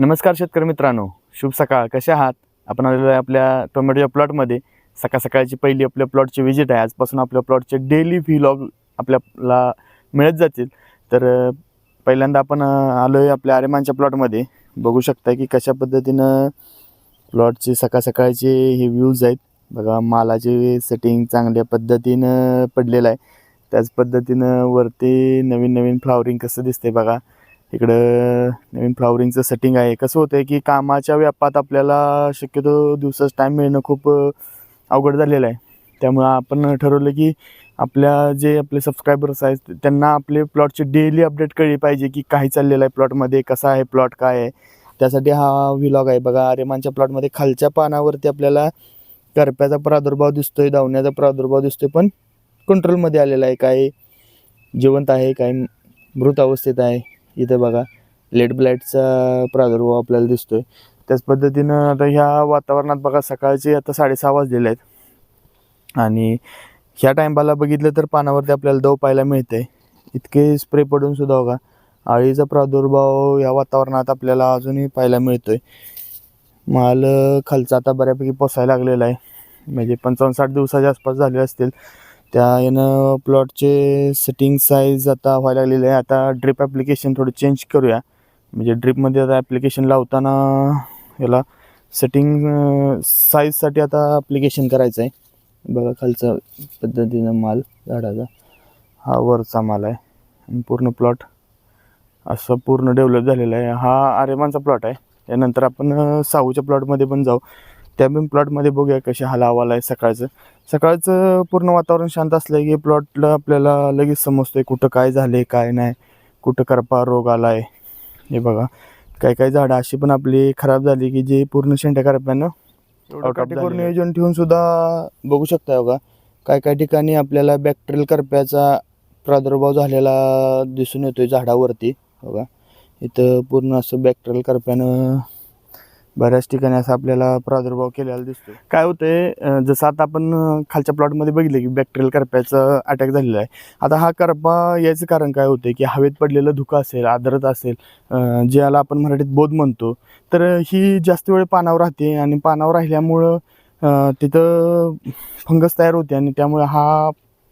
नमस्कार शेतकरी मित्रांनो शुभ सकाळ. कसे आहात? आपण आलेलो आहे आपल्या टोमॅटोच्या प्लॉटमध्ये सकाळ सकाळची पहिली आपल्या प्लॉटची व्हिजिट आहे. आजपासून आपल्या प्लॉटचे डेली व्हिलॉग आपल्याला मिळत जातील. तर पहिल्यांदा आपण आलो आहे आपल्या आरेमानच्या प्लॉटमध्ये बघू शकता की कशा पद्धतीनं प्लॉटचे सकाळ सकाळचे हे व्ह्यूज आहेत. बघा मालाचे सेटिंग चांगल्या पद्धतीनं पडलेलं आहे. त्याच पद्धतीनं वरती नवीन नवीन फ्लावरिंग कसं दिसते बघा. इकडं नवीन फ्लावरिंगचं सेटिंग आहे. कसं होतं आहे की कामाच्या व्यापात आपल्याला शक्यतो दिवसाच टाईम मिळणं खूप अवघड झालेलं आहे. त्यामुळं आपण ठरवलं की आपल्या जे आपले सबस्क्रायबर्स आहेत त्यांना आपले प्लॉटची डेली अपडेट कळली पाहिजे की काय चाललेलं आहे प्लॉटमध्ये कसा आहे प्लॉट काय आहे. त्यासाठी हा व्हिलॉग आहे. बघा आर्यमानच्या प्लॉटमध्ये खालच्या पानावरती आपल्याला करप्याचा प्रादुर्भाव दिसतोय धावण्याचा प्रादुर्भाव दिसतोय पण कंट्रोलमध्ये आलेला आहे. काय जिवंत आहे काय मृत अवस्थेत आहे. इथं बघा लेड ब्लाईटचा प्रादुर्भाव आपल्याला दिसतोय. त्याच पद्धतीनं आता ह्या वातावरणात बघा सकाळचे आता साडेसहा वाजलेले आहेत. आणि ह्या टायमाला बघितलं तर पानावरती आपल्याला दव पाहायला मिळते इतके स्प्रे पडून सुद्धा बघा आळीचा प्रादुर्भाव या वातावरणात आपल्याला अजूनही पाहायला मिळतोय. माल खालचा आता बऱ्यापैकी पोसायला लागलेला आहे. म्हणजे पंचावन्न साठ दिवसाच्या आसपास झाले असतील. त्या यानं प्लॉटचे सेटिंग साईज आता व्हायला लागलेले आहे. आता ड्रिप ॲप्लिकेशन थोडं चेंज करूया. म्हणजे ड्रिपमध्ये आता ॲप्लिकेशन लावताना याला सेटिंग साईजसाठी आता ॲप्लिकेशन करायचं आहे बघा खालचा पद्धतीनं माल झाडाचा. हा वरचा माल आहे. आणि पूर्ण प्लॉट असं पूर्ण डेव्हलप झालेला आहे. हा आरेमानचा प्लॉट आहे. त्यानंतर आपण साऊच्या प्लॉटमध्ये पण जाऊ. त्या पण प्लॉटमध्ये बघूया कशा हाला हवाला आहे सकाळचं. सकाळचं पूर्ण वातावरण शांत असलं की प्लॉटला आपल्याला लगेच समजतंय कुठं काय झाले काय नाही कुठं करपा रोग आला आहे हे बघा. काही काही झाडं अशी पण आपली खराब झाली की जे पूर्ण शेंड्या करप्यानं काटेकोर नियोजन ठेवून सुद्धा बघू शकता बघा. काय काय ठिकाणी आपल्याला बॅक्टेरियल करप्याचा प्रादुर्भाव झालेला दिसून येतोय झाडावरती. बघा. इथं पूर्ण असं बॅक्टेरियल करप्यानं बऱ्याच ठिकाणी असं आपल्याला प्रादुर्भाव केलेला दिसतो काय होतंय जसं आता आपण खालच्या प्लॉटमध्ये बघितलं की बॅक्टेरियल करप्याचा अटॅक झालेला आहे. आता हा करपा याचं कारण काय होतं की हवेत पडलेलं धुकं असेल आर्द्रता असेल ज्याला आपण मराठीत बोध म्हणतो तर ही जास्त वेळ पानावर राहते आणि पानावर राहिल्यामुळं तिथं फंगस तयार होते आणि त्यामुळे हा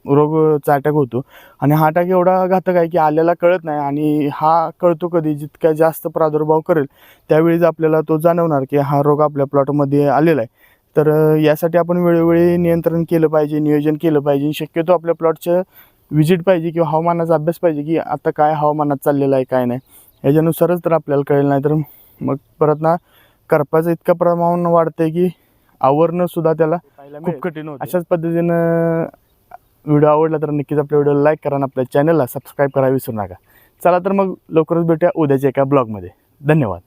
रोगचा अटॅक होतो. आणि हा अटॅक एवढा घातक आहे की आल्याला कळत नाही आणि हा कळतो कधी जितका जास्त प्रादुर्भाव करेल त्यावेळीच आपल्याला तो जाणवणार की हा रोग आपल्या प्लॉटमध्ये आलेला आहे. तर यासाठी आपण वेळोवेळी नियंत्रण केलं पाहिजे नियोजन केलं पाहिजे. शक्यतो आपल्या प्लॉटचं विजिट पाहिजे किंवा हवामानाचा अभ्यास पाहिजे की आता काय हवामानात चाललेलं आहे काय नाही. याच्यानुसारच तर आपल्याला कळेल नाही तर मग परत ना करपाचं इतकं प्रमाण वाढतंय की आवरणं सुद्धा त्याला खूप कठीण होतं अशाच पद्धतीनं व्हिडिओ आवडला तर नक्कीच आपल्या व्हिडिओला लाईक करा आणि आपल्या चॅनलला सबस्क्राईब करा विसरू नका. चला तर मग लवकरच भेटूया उद्याच्या एका ब्लॉगमध्ये धन्यवाद.